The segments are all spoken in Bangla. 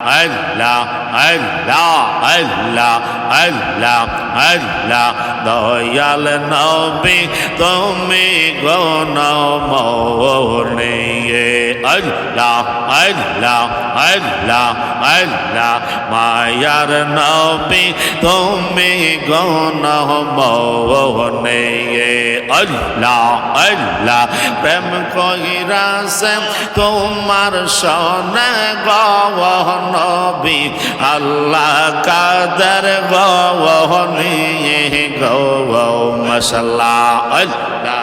আল্লাহ আল্লাহ আল্লাহ আল্লাহ আল্লাহ। দয়াল নবী, তুমি গণমনে আল্লাহ আল্লাহ আল্লাহ আল্লাহ। মায়ার নবী, তুমি গণমনে আল্লাহ আল্লাহ, প্রেম কহিরাসে তোমার সনে গহ নবী, আল্লাহ কাদের গহনি গৌ মশলা আল্লাহ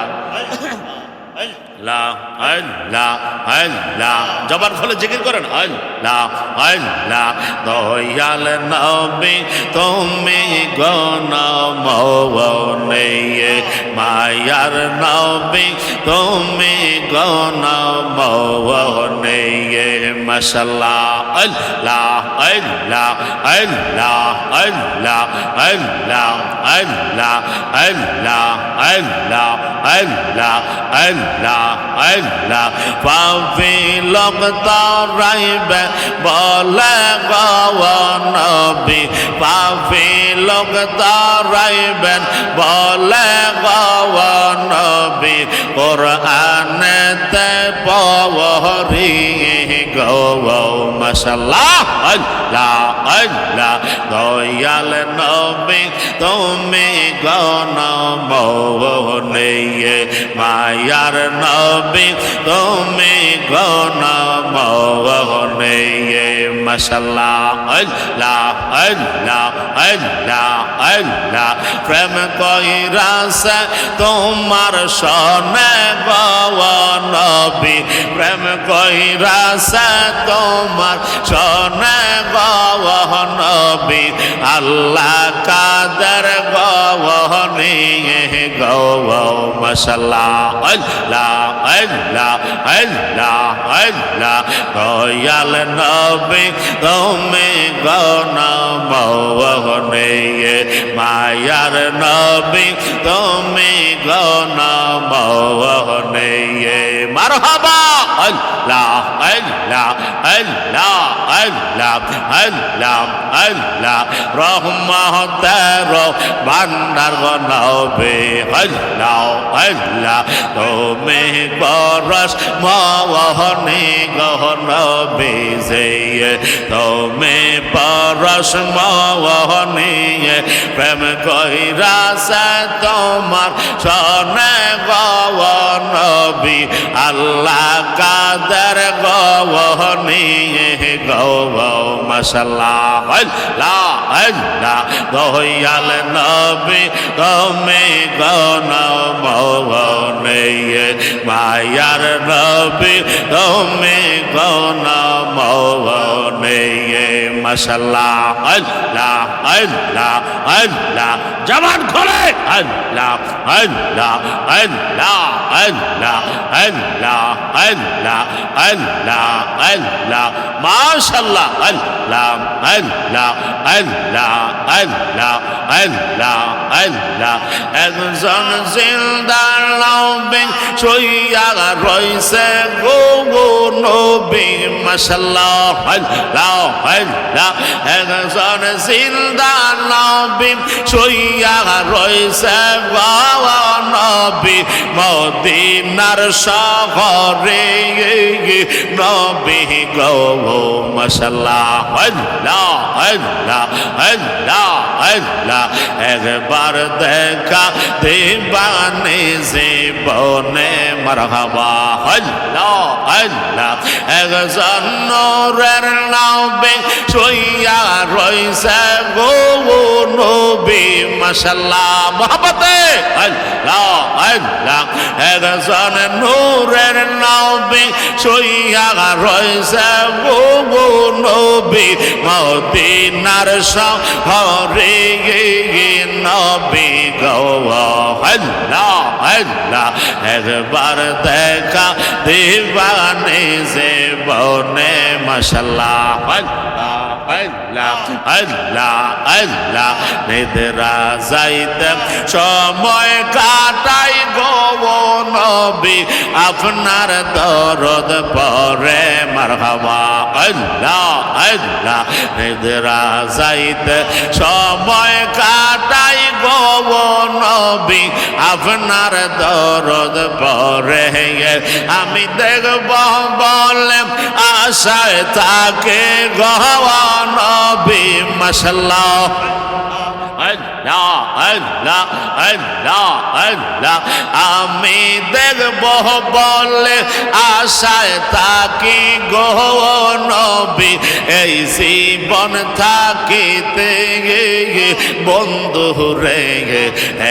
আল্লাহ। আল্লাহ আল্লাহ জবান ফলে জিকির করেন আল্লাহ আল্লাহ দয়াল নবী তুমি গণ মৌনে মায়ার নবী তুমি গণ মৌনে মশলা আল্লাহ আল্লাহ আল্লাহ আল্লাহ আল্লাহ আল্লাহ আল্লাহ আল্লাহ আল্লাহ আল্লাহ আল্লাহ لا ففي لقطة ريب بلغ ونبي ففي لقطة ريب بلغ ونبي قرآن تبوري মশাল্লাহ, আল্লাহ আল্লাহ, দয়াল নবী, তুমি গণ মৌনে মায়ার নবী, তুমি গণ মৌনে মশাল্লাহ, আল্লাহ আল্লাহ আল্লাহ আল্লাহ, প্রেম কইরাসে তোমার সনে নবী, প্রেম কইরাসে তোমার সনে নবী, আল্লাহ কাদের গহনি গৌ মশলা আল্লাহ আল্লাহ আল্লাহ আল্লাহ, দয়াল নবী, তুমি গণ মৌনে মায়ার নবী, তুমি গণ মৌনে মারহাবা, আল্লাহ আল্লাহ আল্লাহ আল্লাহ আল্লাহ আল্লাহ রহমতের ভান্ডার গণবে আল্লাহ আল্লাহ। তুমি পরশ মহনে গহন বেজে তোমে পরশ মহনে প্রেম কই রাস তোমার সনে গন বি। আল্লাহ কাদের গহনে গহ মশলা আল্লাহ আল্লাহ দয়াল নবী, তুমি গনা মায়ার নবী তুমি গণ মৌনে মশলা আল্লাহ আল্লাহ আল্লাহ জবান খোলে আল্লাহ আল্লাহ আল্লাহ আল্লাহ আল্লাহ আল্লাহ আল্লাহ আল্লাহ মাশাল্লাহ আল্লাহ আল্লাহ আল্লাহ আল্লাহ আল্লাহ আল্লাহ, একজন জিন্দার নবী সইয়া রইছে গো গো নবী মাশাল্লাহ আল্লাহ আল্লাহ, একজন জিন্দার নবী সইয়া রইছে গো নবী, মদিনার শহরে, নবী গো মাশাল্লাহ আল্লাহ আল্লাহ আল্লাহ আল্লাহ একবার দেখা দেবানে জীবনে মারহাবা। আল্লাহ আল্লাহ, একজন নূরের নবী সইয়া রইছে গো নবী মাশাল্লাহ মহব্বতে আল্লাহ আল্লাহ, একজন নূরের নবী সইয়া রইছে গো নবী, মদিনার শহরে নবী আল্লাহ আল্লাহ একবার দেখা দিবানে যে বনে আল্লাহ আল্লাহ আল্লাহ আল্লাহ আল্লাহ নিদ্রা যাইতে সময় কাটাই গো নবী। আপনার দরদ পরে মারহাবা। আল্লাহ আল্লাহ নিদ্রা যাইতে সময় কাটাই গো নবী। আপনার দরদ পরে আমি দেখব বলে আশায় তাকে গহা নবী মশলা আমি দেখব বলে আশায় তাকি গো নবী। এই জীবন থাকিতে বন্ধু রে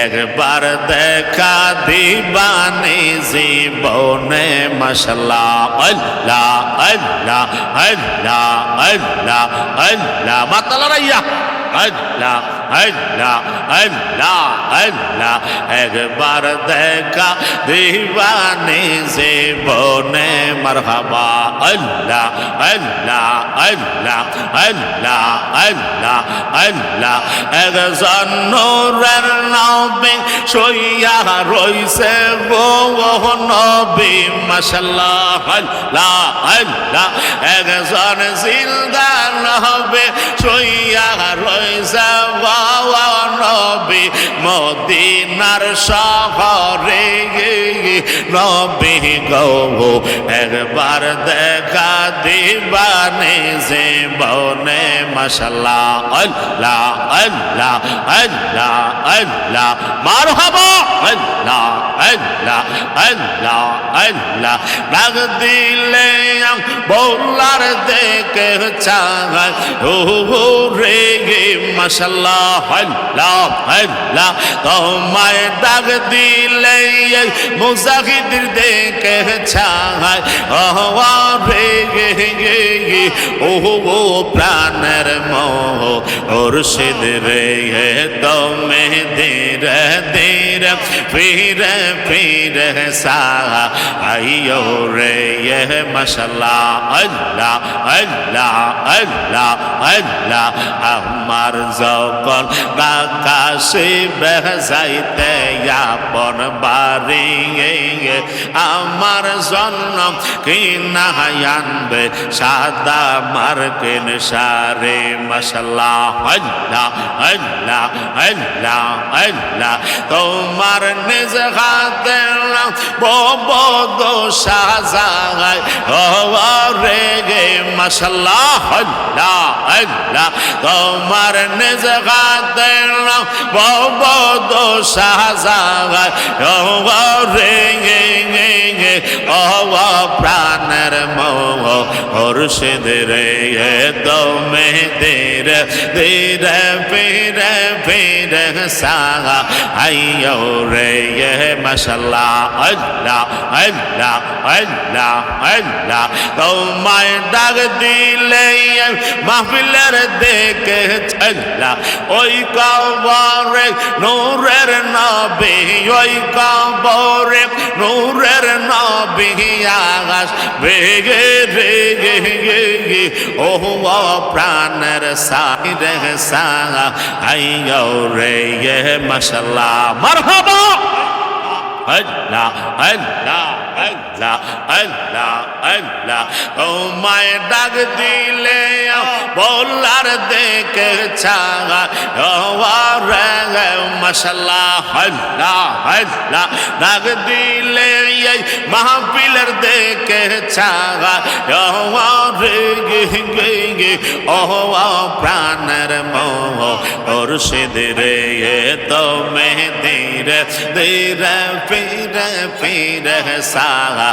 একবার দেখা দিবানি জীবনে মশলা আল্লাহ আল্লাহ আল্লাহ আল্লাহ আল্লাহ। মাতালারাইয়া, আল্লাহ আল্লাহ আল্লাহ আল্লাহ, একবার দেখা দিবানি জীবনে মরহাবা। আল্লাহ আল্লাহ আল্লাহ আল্লাহ আল্লাহ আল্লাহ, একজন নূরের নবী সইয়া রইছে গো নবী মাশাল্লাহ আল্লাহ আল্লাহ, একজন জিলদার হবে সইয়া রইছে গো নবী মদিনার শহরে নবী গো একবার দেখা দিবানে জীবনে মশলা আল্লাহ আল্লাহ আল্লাহ আল্লাহ। মারহাবা, আল্লাহ আল্লাহ আল্লাহ আল্লাহ। ডাক দিলে বৌলার দেখে চাঙায় ও রে গে মশলা আল্লাহ আল্লাহ। তোমায় ডাক দিলে মুজাহিদের দেখে চাঙায় ও রে গে গে গে ও ও প্রাণের মোহ ওর সিদ রে দমে ধীরে ধীরে ফিরে ফিরে সা আইयो রে ये মশলা আল্লাহ আল্লাহ আল্লাহ আল্লাহ আমার যখন আকাশে বেজাইতে আপন বাড়ি, আমার জন্য কি না আনবে? সাদা মার্কিন সারে মশলা আল্লাহ আল্লাহ আল্লাহ আল্লাহ তোমার নিজ হাতে ববদ সাজায় রে গে মশলা আল্লাহ আল্লাহ তোমার নিজ হাতে ববদ সাজায় ও রে ও প্রাণের মোহ হর্ষিদ রে দমে দের ধীরে ফিরে ফিরে সাগা আইয়ো রে মশলা আল্লাহ আল্লাহ আল্লাহ আল্লাহ। তোমায় ডাক দিলে মাহফিলের দেখে চল্লা ওই কবরে নূরের নবী, ওই কবরে নূরের নবী, আকাশ বেগে বেগে গে ও প্রাণের সাইরে সাগা আইয়ো রে মশলা মারহাবা আল্লাহ আল্লাহ আল্লাহ আল্লাহ আল্লাহ তোমায় ডাক দিলে বলার দেখে ছাগা রে মশলা আল্লাহ আল্লাহ। ডাক দিলে এই মাহফিলের দেখে ছাগা, ও প্রাণের মোহ ওর সিদরে তো মেহেদিরে ধীরে ফিরে ফিরে, সাগা।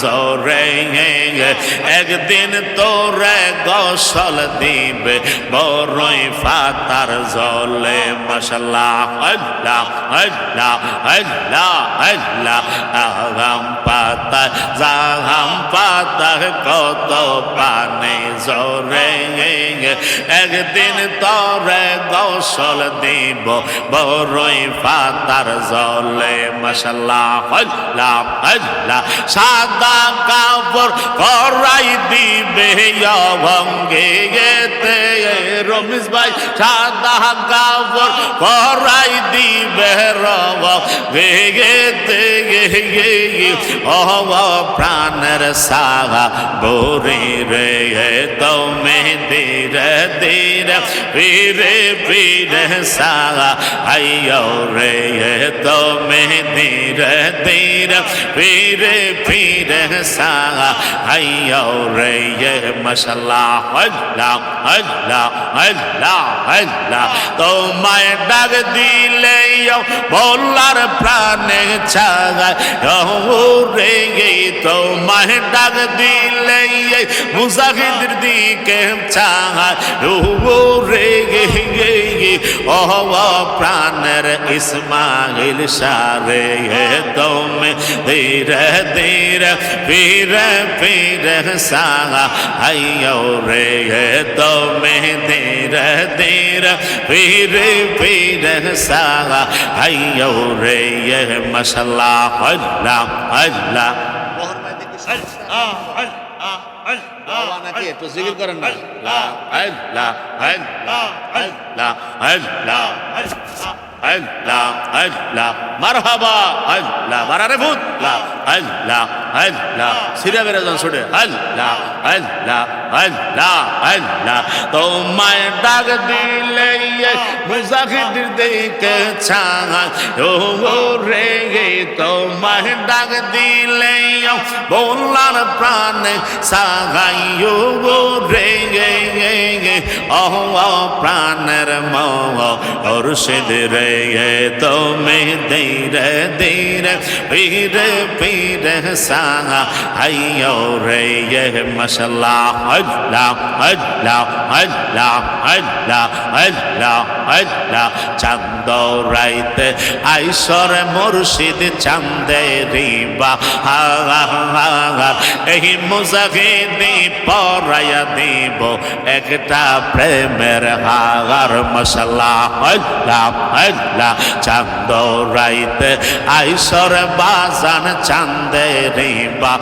জোরে একদিন তোরে গোসল দিবে বড়ই ফাতার জলে। মশলা আল্লাহ আল্লাহ আল্লাহ আল্লাহ। আহম পাতা জাহাম পাতা কত পানে জরে একদিন তরে গৌসল দিব বড়ই পাতার জলে। মশাল্লাহ হল্লা হল্লা সাদা কাপড় করাই দিবে ভঙ্গে গেতে রমিস ভাই, সাদা কাপড় করাই দিবে রব গেতে গে অব প্রাণের সাগা বোরে রে তুমি ধীরে ধীরে পীরে পীরে সাগা আইয়ো রে তুমি ধীরে ধীরে رہسا حی اور یہ مشلا اللہ اللہ اللہ اللہ. تو میں ڈر دیلے یو بولاর প্রাণে ছাগায় রে তোমায় ডাক দিলে মুজাহিদের দিকে ছাগায় রে অহ প্রাণের ইসমাইল সারে میں دیرہ دیرہ पीर पीर सां आयो रे तो में धीर धीर पीर पीर सां आयो रे मसाला अल्लाह अल्लाह নাকি একটু জিকির করেন না আল্লাহ আল্লাহ আল্লাহ আল্লাহ আল্লাহ الله الله مرحبا الله مرحبا الله الله আল্লাহ। সিরা বেরে যান ছুটে আল্লাহ আল্লাহ আল্লাহ আল্লাহ। তোমায় ডাক দিলে মুজাহিদের দেখে ছাঙা ও রে গে তোমার ডাক দিলে বলার প্রাণে সাগাইও গো রে, গে গে গে। অহ প্রাণের মর সিদ্ধ রে, গে, তুমি ধীরে ধীরে পীর পীর সাহা হাইও রে, গে মশলা হল্লা হল্লা হল্লা হল্লা হল্লা হল্লা। চান্দ রাইতে আইসরে মরুষ মুর্শিদ চান্দে রিবা এই মুজাহিদি পরাইয়া দিব একটা প্রেমের হাগার মশলা আল্লাহ আল্লাহ চান্দ রাইতে আইসর বাজান চান্দে রিবা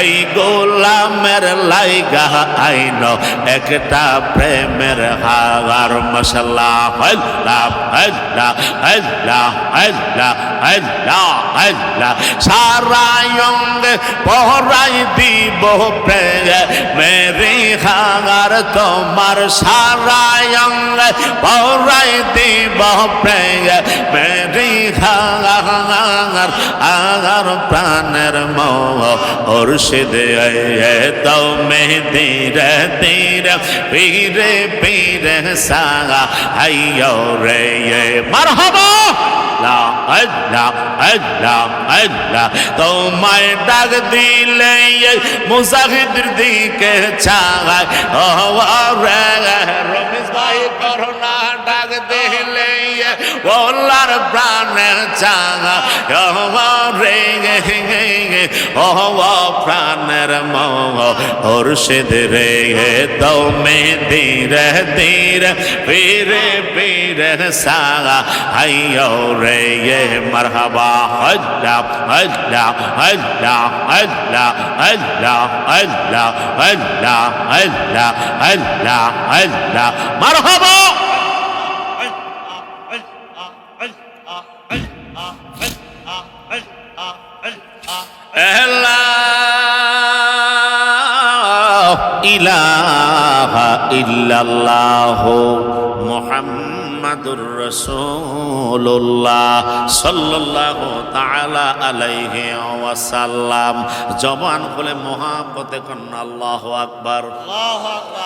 এই গোলামের লাইগা আইন একটা প্রেমের হাগার মশলা আল্লাহ আল্লাহ আল্লাহ আল্লাহ আল্লাহ আল্লাহ। সারা পহরাই দিব মেরি হাগার তোমার সারা পহরাই দিব মেরি হাগার আগার প্রাণের মোহ মুর্শিদ তো মে ধীরে ধীরে পীরে পীরে সাগা। আইয়ো রে মারহাবা! লা আল্লাহ আল্লাহ আল্লাহ তোমায় ডাক দিলে মুজাহিদের দিকে চাগায় ও রে রমেশ ভাই করোনা ডাক দিলে বলার প্রাণের চাঙা রে ও প্রাণের মুর্শিদ রে তুমি ধীরে ধীরে পীরে পীরে সাগা। আইয়ো রে মারহাবা আল্লাহ আল্লাহ আল্লাহ আল্লাহ আল্লাহ আল্লাহ আল্লাহ আল্লাহ আল্লাহ আল্লাহ মারহাবা! ইল্লাল্লাহ মুহাম্মাদুর রাসূলুল্লাহ সাল্লাল্লাহু তাআলা আলাইহি ওয়াসাল্লাম। জবান বলে মহাপতে কন্না আল্লাহু আকবার।